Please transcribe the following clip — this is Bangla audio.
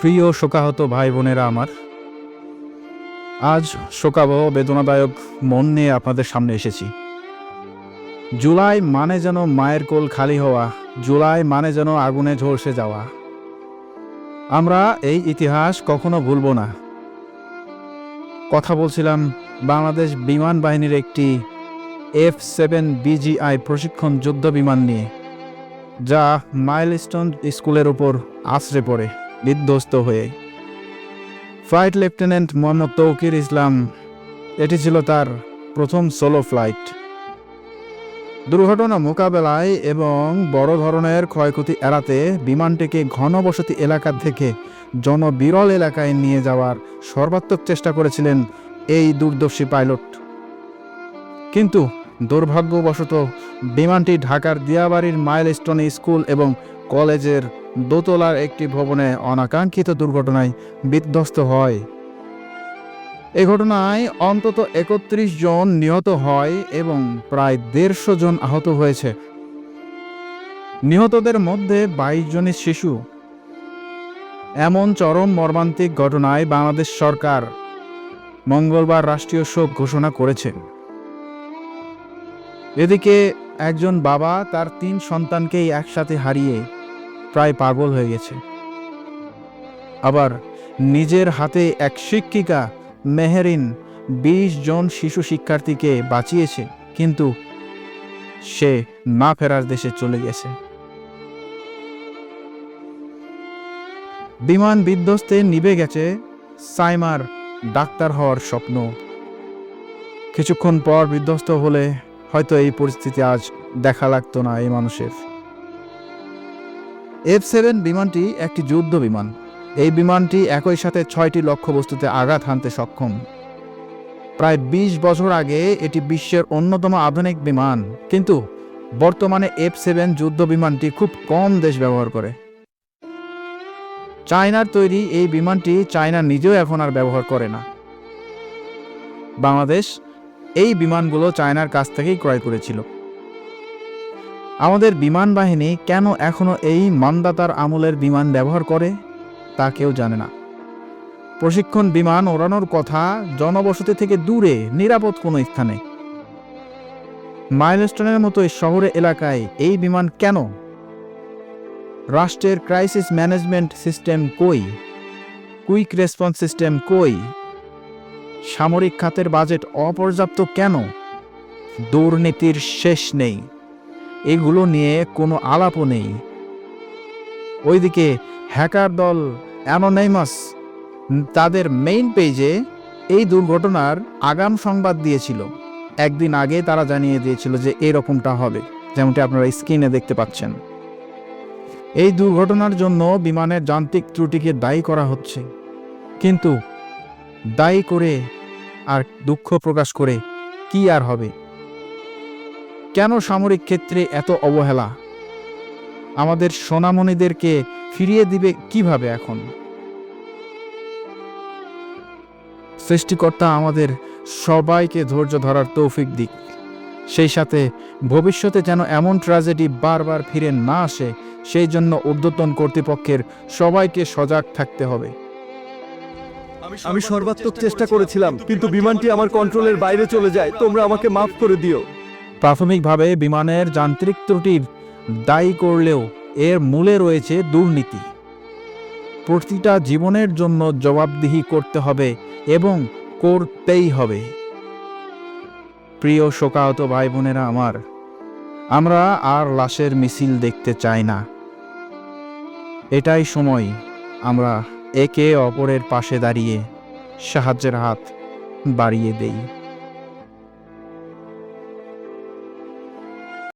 প্রিয় শোকাহত ভাই বোনেরা আমার, আজ শোকাবহ, বেদনাদায়ক মন নিয়ে আপনাদের সামনে এসেছি। জুলাই মানে যেন মায়ের কোল খালি হওয়া, জুলাই মানে যেন আগুনে ঝলসে যাওয়া। আমরা এই ইতিহাস কখনো ভুলব না। কথা বলছিলাম বাংলাদেশ বিমান বাহিনীর একটি এফ সেভেন বিজিআই প্রশিক্ষণ যুদ্ধ বিমান নিয়ে, যা মাইলস্টোন স্কুলের উপর আশ্রে পড়ে। বিধ্বস্ত হয়ে। ফ্লাইট লেফটেন্যান্ট মোহাম্মদ তৌকির ইসলাম এটি ছিল তার প্রথম সোলো ফ্লাইট দুর্ঘটনা মোকাবেলায় এবং বড় ধরনের ক্ষয়ক্ষতি এড়াতে বিমানটিকে ঘনবসতি এলাকা থেকে জনবিরল এলাকায় নিয়ে যাওয়ার সর্বাত্মক চেষ্টা করেছিলেন এই দূরদর্শী পাইলট। কিন্তু দুর্ভাগ্যবশত বিমানটি ঢাকার দিয়াবাড়ির মাইলস্টোন স্কুল এবং কলেজের দোতলার একটি ভবনে অনাকাঙ্ক্ষিত দুর্ঘটনায় বিধ্বস্ত হয়। এ ঘটনায় অন্তত একত্রিশ জন নিহত হয় এবং প্রায় দেড়শো জন আহত হয়েছে। নিহতদের মধ্যে বাইশ জনের শিশু। এমন চরম মর্মান্তিক ঘটনায় বাংলাদেশ সরকার মঙ্গলবার রাষ্ট্রীয় শোক ঘোষণা করেছে। এদিকে একজন বাবা তার তিন সন্তানকেই একসাথে হারিয়ে প্রায় পাগল হয়ে গেছে। আবার নিজের হাতে এক শিক্ষিকা, মেহেরিন, বিশ জন শিশু শিক্ষার্থীকে বাঁচিয়েছে, কিন্তু সে না ফেরার দেশে চলে গেছে। বিমান বিধ্বস্তে নিভে গেছে সাইমার ডাক্তার হওয়ার স্বপ্ন। কিছুক্ষণ পর বিধ্বস্ত হলে হয়তো এই পরিস্থিতি আজ দেখা লাগতো না এই মানুষের। এফ সেভেন বিমানটি একটি যুদ্ধ বিমান। এই বিমানটি একই সাথে ছয়টি লক্ষ্যবস্তুতে আঘাত হানতে সক্ষম। প্রায় ২০ বছর আগে এটি বিশ্বের অন্যতম আধুনিক বিমান, কিন্তু বর্তমানে এফ সেভেন যুদ্ধ বিমানটি খুব কম দেশ ব্যবহার করে। চায়নার তৈরি এই বিমানটি চায়না নিজেও এখন আর ব্যবহার করে না। বাংলাদেশ এই বিমানগুলো চায়নার কাছ থেকেই ক্রয় করেছিল। আমাদের বিমান বাহিনী কেন এখনও এই মানদাতার আমলের বিমান ব্যবহার করে, তা কেউ জানে না। প্রশিক্ষণ বিমান ওড়ানোর কথা জনবসতি থেকে দূরে, নিরাপদ কোনো স্থানে। মাইলস্টোনের মতো শহরে এলাকায় এই বিমান কেন? রাষ্ট্রের ক্রাইসিস ম্যানেজমেন্ট সিস্টেম কই? কুইক রেসপন্স সিস্টেম কই? সামরিক খাতের বাজেট অপর্যাপ্ত কেন? দুর্নীতির শেষ নেই। এগুলো নিয়ে কোনো আলাপও নেই। ওইদিকে হ্যাকার দল অ্যানোনাইমাস তাদের মেইন পেজে এই দুর্ঘটনার আগাম সংবাদ দিয়েছিল। একদিন আগে তারা জানিয়ে দিয়েছিল যে এরকমটা হবে, যেমনটি আপনারা স্ক্রিনে দেখতে পাচ্ছেন। এই দুর্ঘটনার জন্য বিমানের যান্ত্রিক ত্রুটিকে দায়ী করা হচ্ছে। কিন্তু দায়ী করে আর দুঃখ প্রকাশ করে কি আর হবে? কেন সামরিক ক্ষেত্রে এত অবহেলা? আমাদের সোনামণিদেরকে ফিরিয়ে দিবে কীভাবে এখন? সৃষ্টিকর্তা আমাদের সবাইকে ধৈর্য ধরার তৌফিক দিক। সেই সাথে ভবিষ্যতে যেন এমন ট্র্যাজেডি বারবার ফিরে না আসে, সেই জন্য ঊর্ধ্বতন কর্তৃপক্ষের সবাইকে সজাগ থাকতে হবে। আমি সর্বাত্মক চেষ্টা করেছিলাম কিন্তু বিমানটি আমার কন্ট্রোলের বাইরে চলে যায়। তোমরা আমাকে মাফ করে দিও। প্রাথমিকভাবে বিমানের যান্ত্রিক ত্রুটির দায়ী করলেও এর মূলে রয়েছে দুর্নীতি। প্রতিটা জীবনের জন্য জবাবদিহি করতে হবে এবং করতেই হবে। প্রিয় শোকাহত ভাই বোনেরা আমার আমরা আর লাশের মিছিল দেখতে চাই না। এটাই সময় আমরা একে অপরের পাশে দাঁড়িয়ে সাহায্যের হাত বাড়িয়ে দেই।